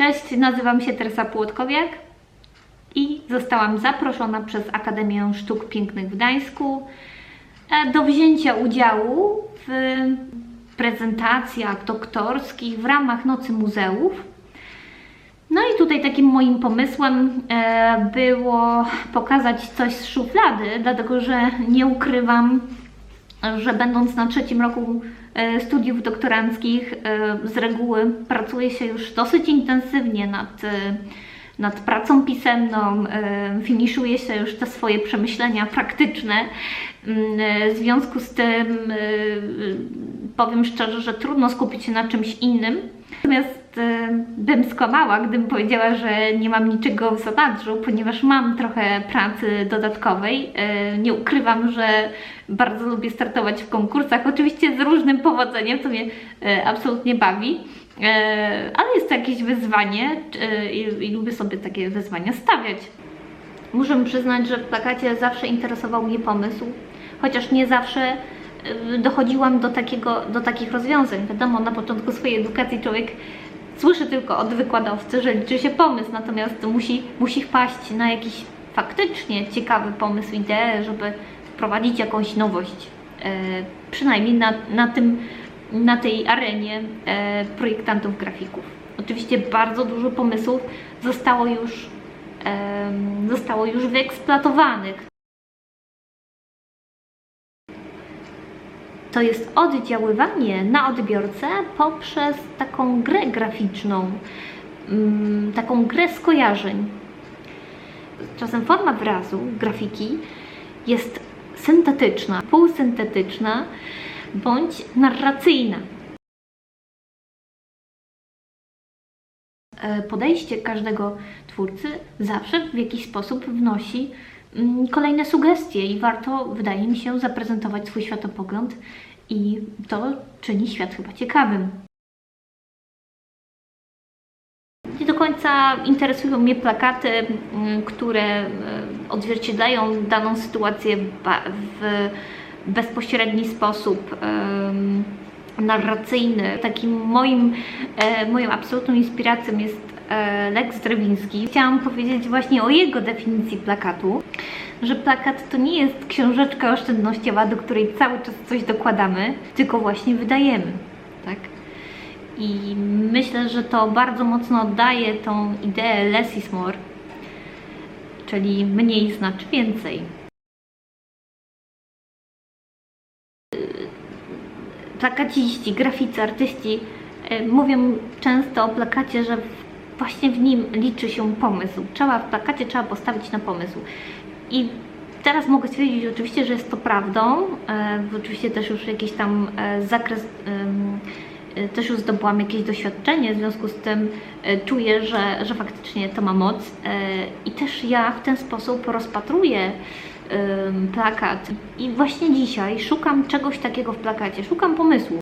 Cześć, nazywam się Teresa Płotkowiak i zostałam zaproszona przez Akademię Sztuk Pięknych w Gdańsku e, do wzięcia udziału w prezentacjach doktorskich w ramach Nocy Muzeów. No i tutaj takim moim pomysłem e, było pokazać coś z szuflady, dlatego że nie ukrywam, że będąc na trzecim roku e, studiów doktoranckich, e, z reguły pracuje się już dosyć intensywnie nad, e, nad pracą pisemną, finiszuje się już te swoje przemyślenia praktyczne. Mm, W związku z tym powiem szczerze, że trudno skupić się na czymś innym. Natomiast bym skłamała, gdybym powiedziała, że nie mam niczego w zanadrzu, ponieważ mam trochę pracy dodatkowej. E, Nie ukrywam, że bardzo lubię startować w konkursach, oczywiście z różnym powodzeniem, to mnie e, absolutnie bawi. Ale jest to jakieś wyzwanie i, lubię sobie takie wyzwania stawiać. Muszę przyznać, że w plakacie zawsze interesował mnie pomysł, chociaż nie zawsze y, dochodziłam do, takiego, do takich rozwiązań. Wiadomo, na początku swojej edukacji człowiek słyszy tylko od wykładowcy, że liczy się pomysł, natomiast musi, musi wpaść na jakiś faktycznie ciekawy pomysł, ideę, żeby wprowadzić jakąś nowość. E, przynajmniej na, na, tym, na tej arenie e, projektantów grafików. Oczywiście bardzo dużo pomysłów zostało już em, zostało już wyeksploatowanych. To jest oddziaływanie na odbiorcę poprzez taką grę graficzną, mm, taką grę skojarzeń. Czasem forma wyrazu, grafiki jest syntetyczna, półsyntetyczna bądź narracyjna. Podejście każdego twórcy zawsze w jakiś sposób wnosi mm, kolejne sugestie i warto, wydaje mi się, zaprezentować swój światopogląd i to czyni świat chyba ciekawym. Nie do końca interesują mnie plakaty, mm, które e, odzwierciedlają daną sytuację w bezpośredni sposób narracyjny. Takim moim, e, moją absolutną inspiracją jest e, Lex Drewiński. Chciałam powiedzieć właśnie o jego definicji plakatu, że plakat to nie jest książeczka oszczędnościowa, do której cały czas coś dokładamy, tylko właśnie wydajemy, tak? I myślę, że to bardzo mocno oddaje tą ideę less is more, czyli mniej znaczy więcej. Plakaciści, graficy, artyści e, mówią często o plakacie, że właśnie w nim liczy się pomysł. Trzeba w plakacie trzeba postawić na pomysł. I teraz mogę stwierdzić oczywiście, że jest to prawdą. E, oczywiście też już jakiś tam e, zakres też już zdobyłam jakieś doświadczenie, w związku z tym czuję, że, że faktycznie to ma moc i też ja w ten sposób rozpatruję plakat i właśnie dzisiaj szukam czegoś takiego w plakacie, szukam pomysłu.